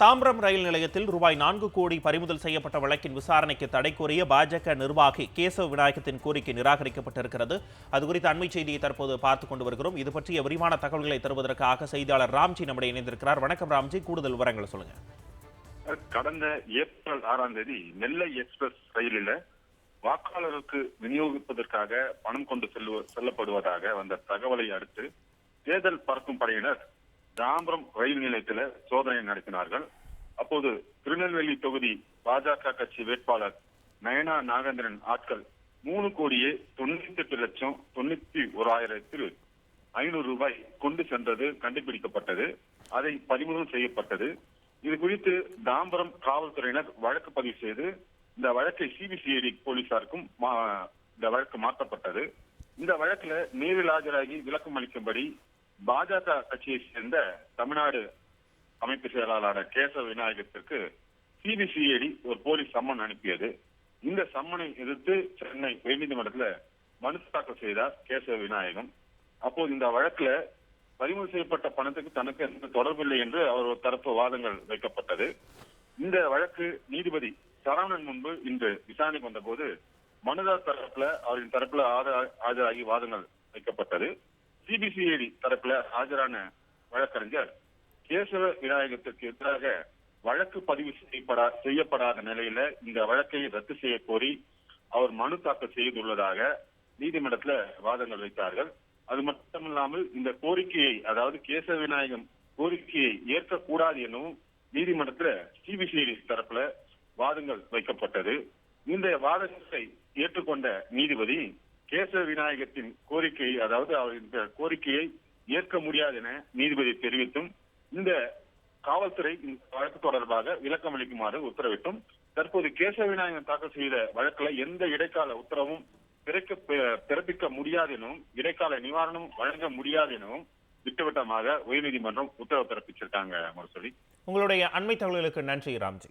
தாம்பரம் ரயில் நிலையத்தில் ரூபாய் நான்கு கோடி பறிமுதல் செய்யப்பட்ட வழக்கின் விசாரணைக்கு தடை கோரிய பாஜக நிர்வாகி கேசவ விநாயகத்தின் கோரிக்கை நிராகரிக்கப்பட்டிருக்கிறது. அது குறித்த அண்மை செய்தியை தற்போது பார்த்துக் கொண்டு வருகிறோம். இது பற்றிய விரிவான தகவல்களை தருவதற்காக செய்தியாளர் ராம்ஜி நம்முடைய இணைந்திருக்கிறார். வணக்கம் ராம்ஜி. கூடுதல் விவரங்களை சொல்லுங்க. கடந்த ஏப்ரல் ஆறாம் தேதி நெல்லை எக்ஸ்பிரஸ் ரயிலில் வாக்காளருக்கு விநியோகிப்பதற்காக பணம் கொண்டு செல்வ செல்லப்படுவதாக வந்த தகவலை அடுத்து தேர்தல் பறக்கும் படையினர் தாம்பரம் ரயில் நிலையத்தில் சோதனை நடத்தினார்கள். அப்போது திருநெல்வேலி தொகுதி பாஜக கட்சி வேட்பாளர் நயனா நாகேந்திரன் ஆட்கள் மூணு கோடியே தொண்ணூத்தி எட்டு லட்சம் தொண்ணூத்தி ஓராயிரத்தில் ஐநூறு ரூபாய் கொண்டு சென்றது கண்டுபிடிக்கப்பட்டது. அதை பறிமுதல் செய்யப்பட்டது. இது குறித்து தாம்பரம் காவல்துறையினர் வழக்கு பதிவு செய்து இந்த வழக்கை சிபிசிஐடி போலீசாருக்கும் மா- இந்த வழக்கு மாற்றப்பட்டது. இந்த வழக்குல நேரில் ஆஜராகி விளக்கம் அளிக்கும்படி பாஜக கட்சியை சேர்ந்த தமிழ்நாடு அமைப்பு செயலாளரான கேசவ விநாயகத்திற்கு சிபிசிஐடி ஒரு போலீஸ் சம்மன் அனுப்பியது. இந்த சம்மனை எதிர்த்து சென்னை உயர்நீதிமன்றத்துல மனு தாக்கல் செய்தார் கேசவ விநாயகம் அப்போது இந்த வழக்குல பறிமுதல் செய்யப்பட்ட பணத்துக்கு தனக்கு எந்த தொடர்பில்லை என்று அவர் ஒரு தரப்பு வாதங்கள் வைக்கப்பட்டது. இந்த வழக்கு நீதிபதி சரவணன் முன்பு இன்று விசாரணைக்கு வந்தபோது மனுதார் தரப்புல அவரின் தரப்புல ஆஜராகி வாதங்கள் வைக்கப்பட்டது. சிபிசிஐடி தரப்புல ஆஜரான வழக்கறிஞர் கேசவ விநாயகத்திற்கு எதிராக வழக்கு பதிவு செய்யப்படா செய்யப்படாத நிலையில இந்த வழக்கை ரத்து செய்ய கோரி அவர் மனு தாக்கல் செய்துள்ளதாக நீதிமன்றத்துல வாதங்கள் வைத்தார்கள். அது மட்டுமில்லாமல் இந்த கோரிக்கையை அதாவது கேசவ விநாயகம் கோரிக்கையை ஏற்கக்கூடாது எனவும் நீதிமன்றத்துல சிபிசிஐடி தரப்புல வாதங்கள் வைக்கப்பட்டது. இந்த வாதங்களை ஏற்றுக்கொண்ட நீதிபதி கேசவ விநாயகத்தின் கோரிக்கை அதாவது அவர் இந்த கோரிக்கையை ஏற்க முடியாது என நீதிபதி தெரிவித்தும் இந்த காவல்துறை இந்த வழக்கு தொடர்பாக விளக்கம் அளிக்குமாறு உத்தரவிட்டும். தற்போது கேசவ விநாயகன் தாக்கல் செய்த வழக்குல எந்த இடைக்கால உத்தரவும் பிறக்க பிறப்பிக்க முடியாது எனவும் இடைக்கால நிவாரணம் வழங்க முடியாது எனவும் திட்டவட்டமாக உயர்நீதிமன்றம் உத்தரவு பிறப்பிச்சிருக்காங்க முரசொலி உங்களுடைய அண்மை தகவல்களுக்கு நன்றி ராம்ஜி.